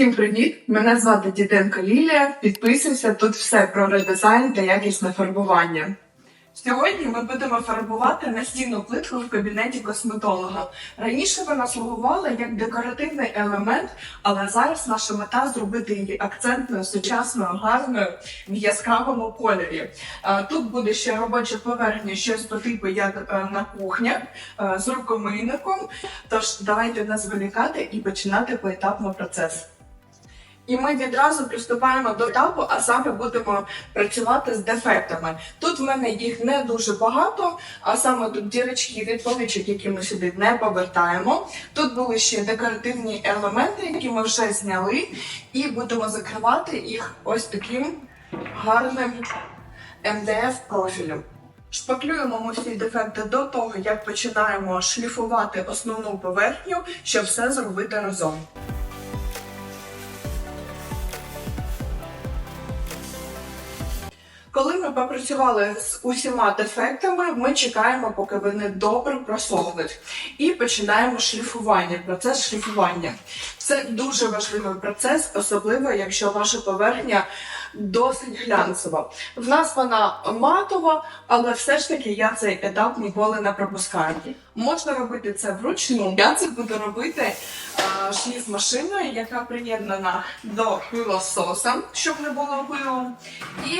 Всім привіт! Мене звати Діденко Лілія. Підписуйся, тут все про редизайн та якісне фарбування. Сьогодні ми будемо фарбувати настінну плитку в кабінеті косметолога. Раніше вона слугувала як декоративний елемент, але зараз наша мета зробити її акцентною, сучасною, гарною в яскравому кольорі. Е, Тут буде ще робоча поверхня, щось по типу як е, на кухнях е, з рукомийником. Тож давайте не зволікати і починати поетапно процес. І ми відразу приступаємо до етапу, а саме будемо працювати з дефектами. Тут в мене їх не дуже багато, а саме тут дірочки від поличок, які ми сюди не повертаємо. Тут були ще декоративні елементи, які ми вже зняли, і будемо закривати їх ось таким гарним МДФ профілем. Шпаклюємо ми всі дефекти до того, як починаємо шліфувати основну поверхню, щоб все зробити разом. Коли ми попрацювали з усіма дефектами, ми чекаємо, поки вони добре просохнуть, і починаємо шліфування, процес шліфування. Це дуже важливий процес, особливо якщо ваша поверхня досить глянцева. В нас вона матова, але все ж таки я цей етап ніколи не пропускаю. Можна робити це вручну. Я це буду робити е, шліф машиною, яка приєднана до пилососа, щоб не було пилу. І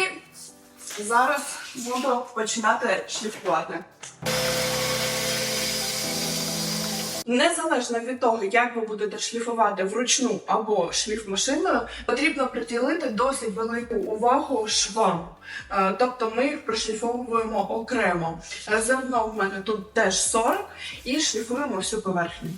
Зараз буду починати шліфувати. Незалежно від того, як ви будете шліфувати вручну або шліф машиною, потрібно приділити досить велику увагу швам. Е, Тобто ми їх прошліфовуємо окремо. Е, Зерно в мене тут теж 40 і шліфуємо всю поверхню.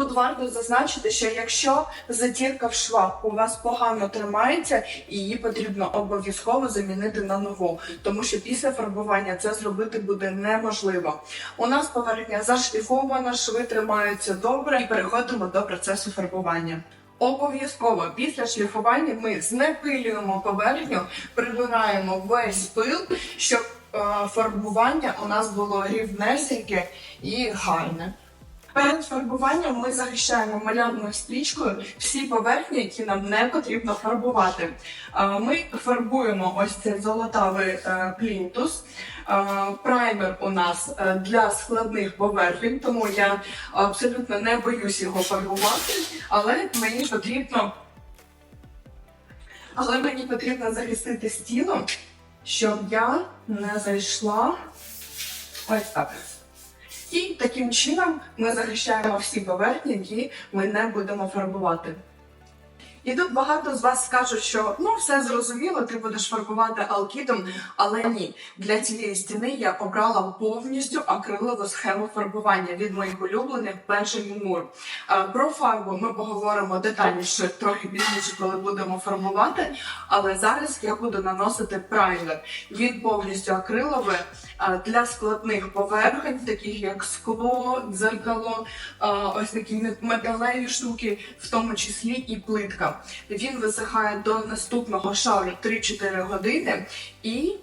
Тут варто зазначити, що якщо затірка в швах у вас погано тримається, її потрібно обов'язково замінити на нову, тому що після фарбування це зробити буде неможливо. У нас поверхня зашліфована, шви тримаються добре і переходимо до процесу фарбування. Обов'язково після шліфування ми знепилюємо поверхню, прибираємо весь пил, щоб е, фарбування у нас було рівнесеньке і гарне. Перед фарбуванням ми захищаємо малярною стрічкою всі поверхні, які нам не потрібно фарбувати. Ми фарбуємо ось цей золотавий е, плінтус. Праймер у нас е, для складних поверхень, тому я абсолютно не боюсь його фарбувати, але мені потрібно, але мені потрібно захистити стіну, щоб я не зайшла ось так. І таким чином ми захищаємо всі поверхні, які ми не будемо фарбувати. І тут багато з вас скажуть, що ну все зрозуміло, ти будеш фарбувати алкідом, але ні. Для цієї стіни я обрала повністю акрилову схему фарбування від моїх улюблених перший мур. Е, Про фарбу ми поговоримо детальніше трохи пізніше, коли будемо фарбувати. Але зараз я буду наносити праймер. Він повністю акриловий е, для складних поверхень, таких як скло, дзеркало, ось такі металеві штуки, в тому числі і плитка. Він висихає до наступного шару 3-4 години і.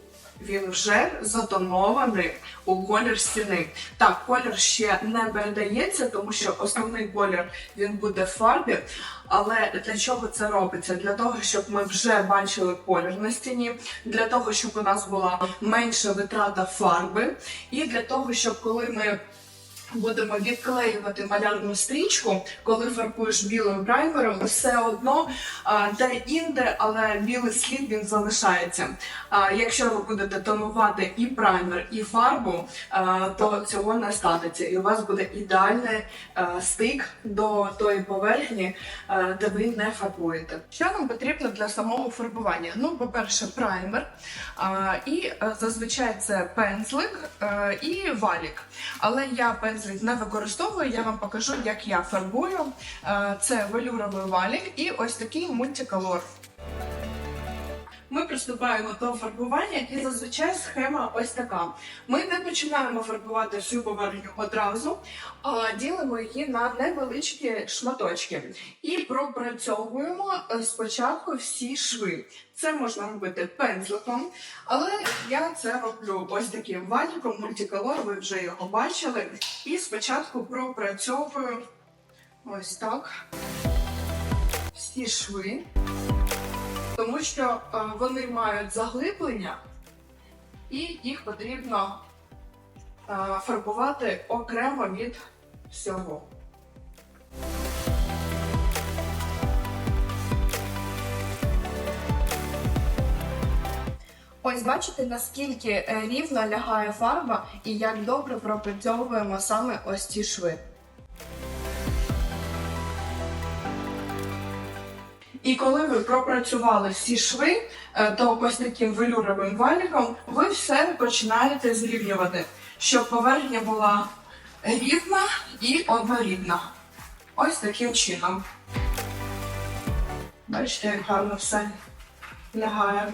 Він вже затонований у колір стіни. Так, колір ще не передається, тому що основний колір він буде в фарбі. Але для чого це робиться? Для того, щоб ми вже бачили колір на стіні, для того, щоб у нас була менша витрата фарби, і для того, щоб коли ми будемо відклеювати малярну стрічку, коли фарбуєш білим праймером, все одно де інде, але білий слід він залишається. Якщо ви будете тонувати і праймер, і фарбу, то цього не станеться, і у вас буде ідеальний стик до тої поверхні, де ви не фарбуєте. Що нам потрібно для самого фарбування? Ну, по-перше, праймер, і е, зазвичай це пензлик е, і валік. Але я пензлик не використовую, я вам покажу, як я фарбую. Е, Це велюровий валік і ось такий мультиколор. Ми приступаємо до фарбування, і зазвичай схема ось така. Ми не починаємо фарбувати всю поверхню одразу, а ділимо її на невеличкі шматочки і пропрацьовуємо е, спочатку всі шви. Це можна робити пензликом, але я це роблю ось таким валіком мультиколор, ви вже його бачили. І спочатку пропрацьовую ось так всі шви, тому що е, вони мають заглиблення, і їх потрібно е, фарбувати окремо від всього. Ось бачите, наскільки е, рівно лягає фарба і як добре пропрацьовуємо саме ось ці шви. І коли ви пропрацювали всі шви, е, то ось таким велюровим валіком ви все починаєте зрівнювати, щоб поверхня була рівна і однорідна. Ось таким чином. Бачите, як гарно все лягає.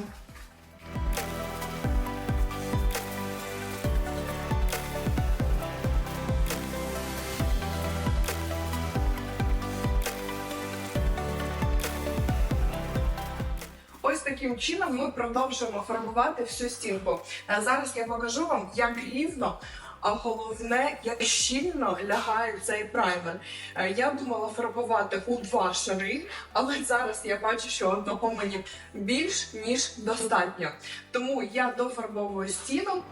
Таким чином ми продовжуємо фарбувати всю стінку. Зараз я покажу вам, як рівно, а головне, як щільно лягає цей праймер. Е, Я думала фарбувати у два шари, але зараз я бачу, що одного мені більш ніж достатньо. Тому я дофарбовую стіну.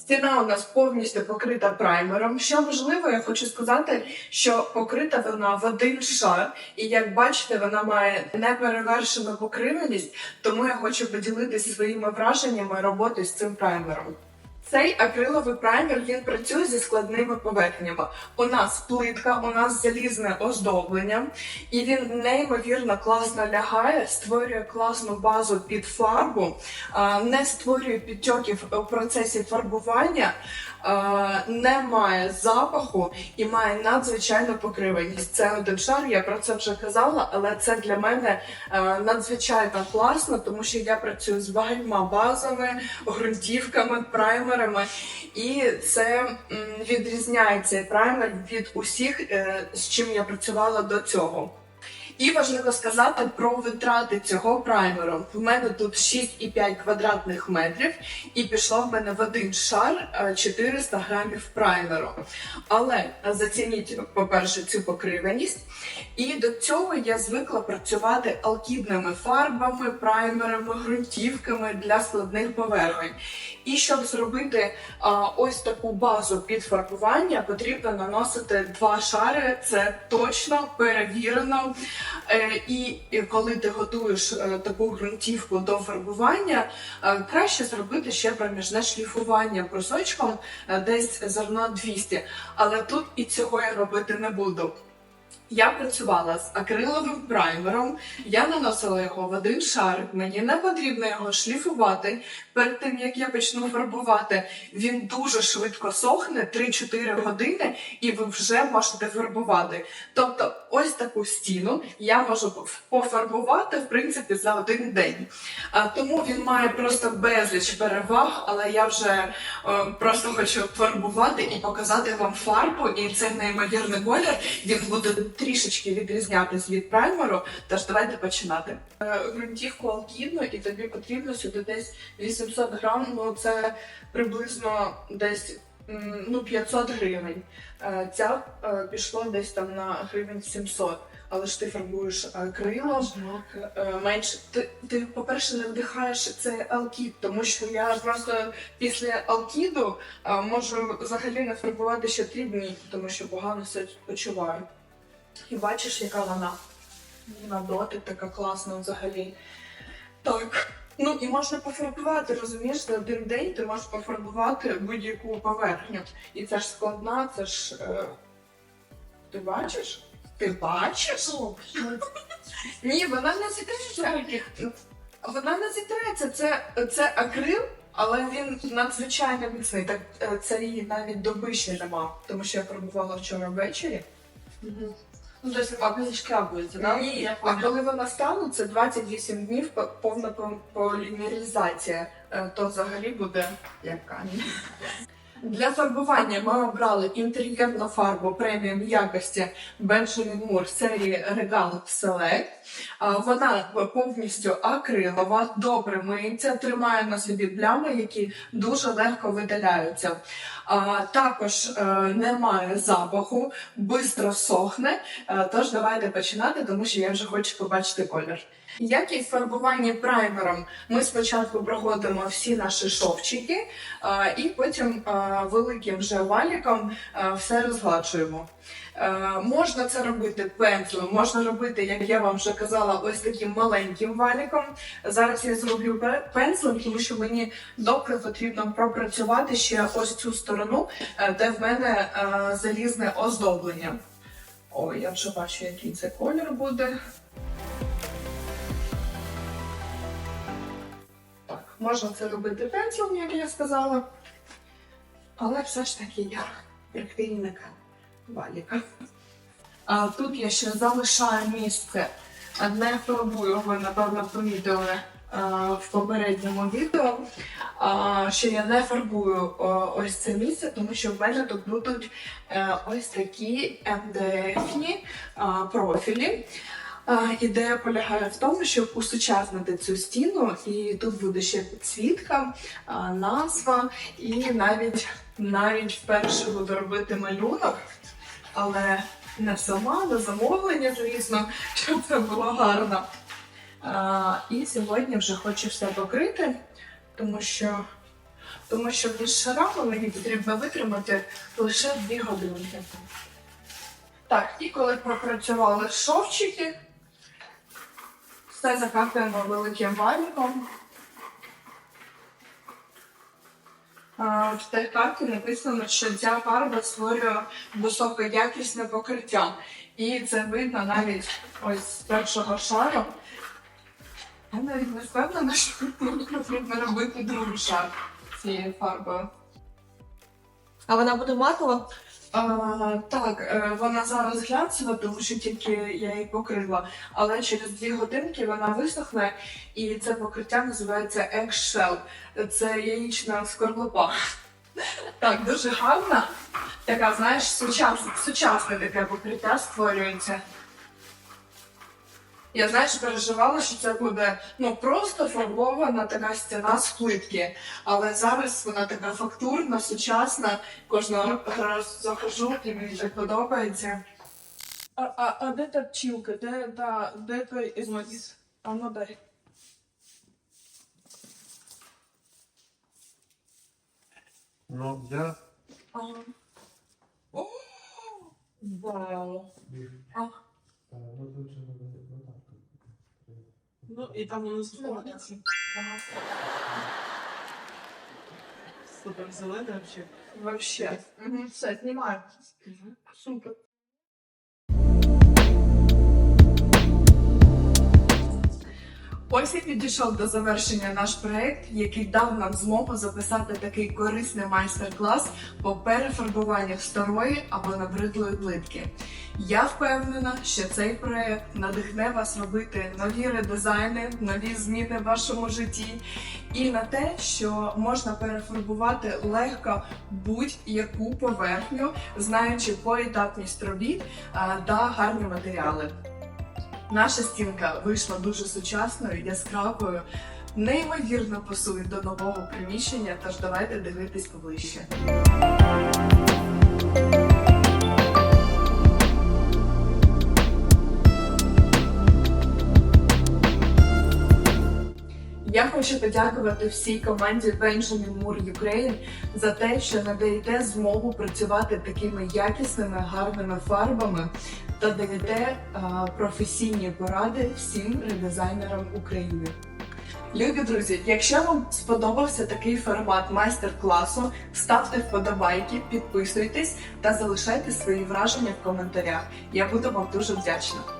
Стіна у нас повністю покрита праймером. Що важливо, я хочу сказати, що покрита вона в один шар, і як бачите, вона має неперевершену покриваність, тому я хочу поділитися своїми враженнями роботи з цим праймером. Цей акриловий праймер він працює зі складними поверхнями. У нас плитка, у нас залізне оздоблення, і він неймовірно класно лягає, створює класну базу під фарбу, не створює підтьоків у процесі фарбування, не має запаху і має надзвичайну покриваність. Це один шар, я про це вже казала, але це для мене надзвичайно класно, тому що я працюю з багатьма базами, ґрунтівками, праймерами, і це відрізняється відрізняє цей праймер від усіх, е, з чим я працювала до цього. І важливо сказати про витрати цього праймеру. В мене тут 6,5 квадратних метрів, і пішло в мене в один шар е, 400 грамів праймеру. Але е, зацініть, по-перше, цю покриваність. І до цього я звикла працювати алкідними фарбами, праймерами, ґрунтівками для складних поверхень. І щоб зробити а, ось таку базу під фарбування, потрібно наносити два шари. Це точно перевірено. Е, і, коли ти готуєш е, таку ґрунтівку до фарбування, е, краще зробити ще проміжне шліфування брусочком десь зерно 200. Але тут і цього я робити не буду. Я працювала з акриловим праймером, я наносила його в один шар, мені не потрібно його шліфувати. Перед тим як я почну фарбувати, він дуже швидко сохне 3-4 години, і ви вже можете фарбувати. Тобто, ось таку стіну я можу пофарбувати в принципі за один день. Тому він має просто безліч переваг, але я вже е, просто хочу фарбувати і показати вам фарбу, і цей неймовірний колір він буде трішечки відрізнятись від праймеру. Тож давайте починати. Е, Ґрунтівку алкідну, і тобі потрібно сюди десь 800 грам. Ну це приблизно десь. Ну, 500 гривень. Е, Ця е, пішло десь там на гривень 700. Але ж ти фарбуєш крило, е, менше. Ти, ти, по-перше, не вдихаєш цей алкід, тому що я просто після алкіду можу взагалі не фарбувати ще три дні, тому що погано себе почуваю. І бачиш, яка вона на дотик така класна взагалі. Так. Ну і можна пофарбувати, розумієш, за один день ти можеш пофарбувати будь-яку поверхню. І це ж складна, це ж. Е... Ти бачиш? Ти бачиш? Ні, вона не зітреться. Вона не зітреться. Це, це акрил, але він надзвичайно міцний. Так е, це її навіть доби ще нема, тому що я пробувала вчора ввечері. Ну, тобто, а книжки будете, да? Ні, Я а коли вона стане, це 28 днів по- повна по- полімеризація. Е, То взагалі буде як камінь. Для фарбування ми обрали інтер'єрну фарбу преміум якості Benjamin Moore серії Regal Select. Вона повністю акрилова, добре миється, тримає на собі плями, які дуже легко видаляються. Також е, немає запаху, швидко сохне. Е, Тож давайте починати, тому що я вже хочу побачити колір. Як і в фарбуванні праймером, ми спочатку проходимо всі наші шовчики, е, і потім е, великим вже валіком е, все розгладжуємо. Можна це робити пензлем, можна робити, як я вам вже казала, ось таким маленьким валіком. Зараз я зроблю пензлем, тому що мені добре потрібно пропрацювати ще ось цю сторону, де в мене залізне оздоблення. Ой, я вже бачу, який це колір буде. Можна це робити пензлем, як я сказала. Але все ж таки я прихильник валіка. А, тут я ще залишаю місце, не фарбую, ви напевно помітили в попередньому відео. Що я не фарбую ось це місце, тому що в мене тут будуть е, ось такі МДФні профілі. Ідея полягає в тому, щоб усучаснити цю стіну, і тут буде ще підсвітка, назва, і навіть навіть вперше буду робити малюнок, але не сама, на замовлення, звісно, щоб це було гарно. І сьогодні вже хочу все покрити, тому що, тому що між шарами мені потрібно витримати лише дві годинки. Так, і коли пропрацювали шовчики, все закапуємо великим валіком. В тій карті написано, що ця фарба створює високоякісне покриття. І це видно навіть ось з першого шару. Я навіть не впевнена, що потрібно робити другий шар цією фарбою. А вона буде матова? А, так, е, вона зараз глянцева, тому що тільки я її покрила, але через дві годинки вона висохне, і це покриття називається eggshell. Це яєчна скорлупа. Так, дуже гарна. Така, знаєш, сучасне, сучасне таке покриття створюється. Я знаєш, переживала, що це буде ну просто фарбована така стіна з плитки. Але зараз вона така фактурна, сучасна. Кожного разу захожу, і мені так подобається. А, а, а де та пчілка? Де, та, де той із А ну дай. Ну, я Ага. О, Вау. А, е, ну, і там воно нас ага. Супер зелене вообще. Вообще. Угу. Все, знімаю. Супер. Ось і підійшов до завершення наш проект, який дав нам змогу записати такий корисний майстер-клас по перефарбуванню старої або набридлої плитки. Я впевнена, що цей проект надихне вас робити нові редизайни, нові зміни в вашому житті, і на те, що можна перефарбувати легко будь-яку поверхню, знаючи поетапність робіт та гарні матеріали. Наша стінка вийшла дуже сучасною, яскравою, неймовірно пасує до нового приміщення, тож давайте дивитись поближче. Хочу подякувати всій команді Benjamin Moore Ukraine за те, що надаєте змогу працювати такими якісними, гарними фарбами та даєте а, професійні поради всім редизайнерам України. Любі друзі, якщо вам сподобався такий формат майстер-класу, ставте вподобайки, підписуйтесь та залишайте свої враження в коментарях. Я буду вам дуже вдячна.